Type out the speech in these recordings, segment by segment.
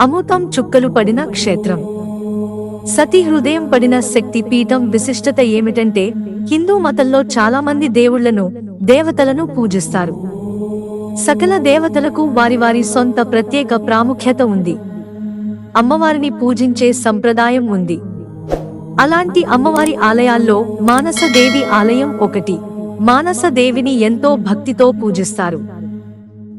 అమృతం చుక్కలు పడిన క్షేత్రం. సతీ హృదయం పడిన శక్తి పీఠం విశిష్టత ఏమిటంటే హిందూ మతంలో చాలా మంది దేవుళ్ళను దేవతలను పూజిస్తారు. సకల దేవతలకు వారి వారి సొంత ప్రత్యేక ప్రాముఖ్యత ఉంది. అమ్మవారిని పూజించే సంప్రదాయం ఉంది. అలాంటి అమ్మవారి ఆలయాల్లో మానసదేవి ఆలయం ఒకటి. మానసదేవిని ఎంతో భక్తితో పూజిస్తారు.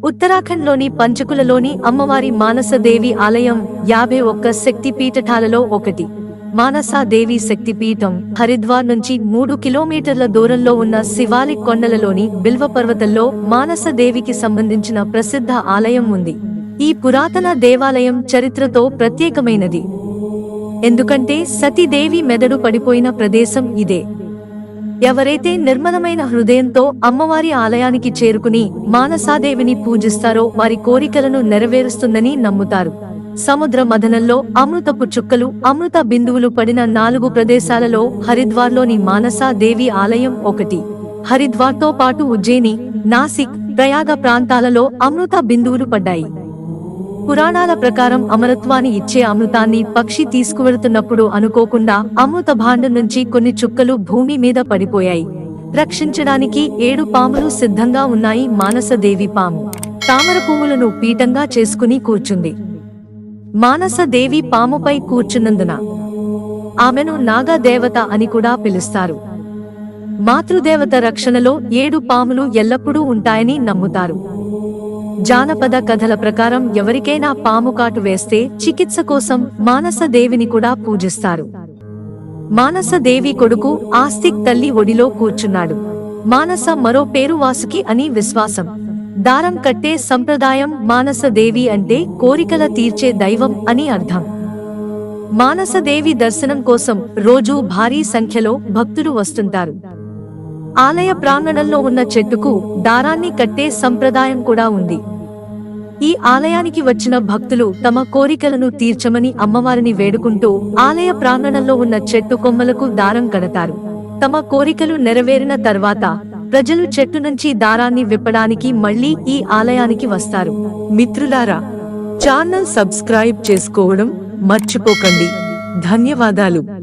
ఉత్తరాఖండ్లోని పంచకులలోని అమ్మవారి మానసదేవి ఆలయం యాభై ఒక్క శక్తి పీఠాలలో ఒకటి. మానసాదేవి శక్తిపీఠం హరిద్వార్ నుంచి మూడు కిలోమీటర్ల దూరంలో ఉన్న శివాలిక్ కొండలలోని బిల్వ పర్వతంలో మానసదేవికి సంబంధించిన ప్రసిద్ధ ఆలయం ఉంది. ఈ పురాతన దేవాలయం చరిత్రతో ప్రత్యేకమైనది. ఎందుకంటే సతీదేవి మెదడు పడిపోయిన ప్రదేశం ఇదే. ఎవరైతే నిర్మలమైన హృదయంతో అమ్మవారి ఆలయానికి చేరుకుని మానసాదేవిని పూజిస్తారో వారి కోరికలను నెరవేరుస్తుందని నమ్ముతారు. సముద్ర మదనంలో అమృతపు చుక్కలు అమృత బిందువులు పడిన నాలుగు ప్రదేశాలలో హరిద్వార్లోని మానసా దేవి ఆలయం ఒకటి. హరిద్వార్తో పాటు ఉజ్జయిని నాసిక్ ప్రయాగ ప్రాంతాలలో అమృత బిందువులు పడ్డాయి. పురాణాల ప్రకారం అమరత్వాన్ని ఇచ్చే అమృతాన్ని పక్షి తీసుకువెడుతున్నప్పుడు అనుకోకుండా అమృత భాండం నుంచి కొన్ని చుక్కలు భూమి మీద పడిపోయాయి. రక్షించడానికి ఏడు పాములు సిద్ధంగా ఉన్నాయి. మానసదేవి పాము తామర పువ్వులను పీఠంగా చేసుకుని కూర్చుంది. మానసదేవి పాముపై కూర్చున్నందున ఆమెను నాగదేవత అని కూడా పిలుస్తారు. మాతృదేవత రక్షణలో ఏడు పాములు ఎల్లప్పుడూ ఉంటాయని నమ్ముతారు. జానపద కథల ప్రకారం ఎవరికైనా పాము కాటు వేస్తే చికిత్స కోసం మానసదేవిని కూడా పూజిస్తారు. మానసదేవి కొడుకు ఆస్తిక్ తల్లి ఒడిలో కూర్చున్నాడు. మానస మరో పేరు వాసుకి అని విశ్వాసం. దారం కట్టే సంప్రదాయం మానసదేవి అంటే కోరికల తీర్చే దైవం అని అర్థం. మానసదేవి దర్శనం కోసం రోజూ భారీ సంఖ్యలో భక్తులు వస్తుంటారు. ఆలయ ప్రాంగణంలో ఉన్న చెట్టుకు దారాన్ని కట్టే సంప్రదాయం కూడా ఉంది. ఈ ఆలయానికి వచ్చిన భక్తులు తమ కోరికలను తీర్చమని అమ్మవారిని వేడుకుంటూ ఆలయ ప్రాంగణంలో ఉన్న చెట్టు కొమ్మలకు దారం కడతారు. తమ కోరికలు నెరవేరిన తర్వాత ప్రజలు చెట్టు నుంచి దారాన్ని విప్పడానికి మళ్ళీ ఈ ఆలయానికి వస్తారు. మిత్రులారా ఛానల్ సబ్స్క్రైబ్ చేసుకోవడం మర్చిపోకండి. ధన్యవాదాలు.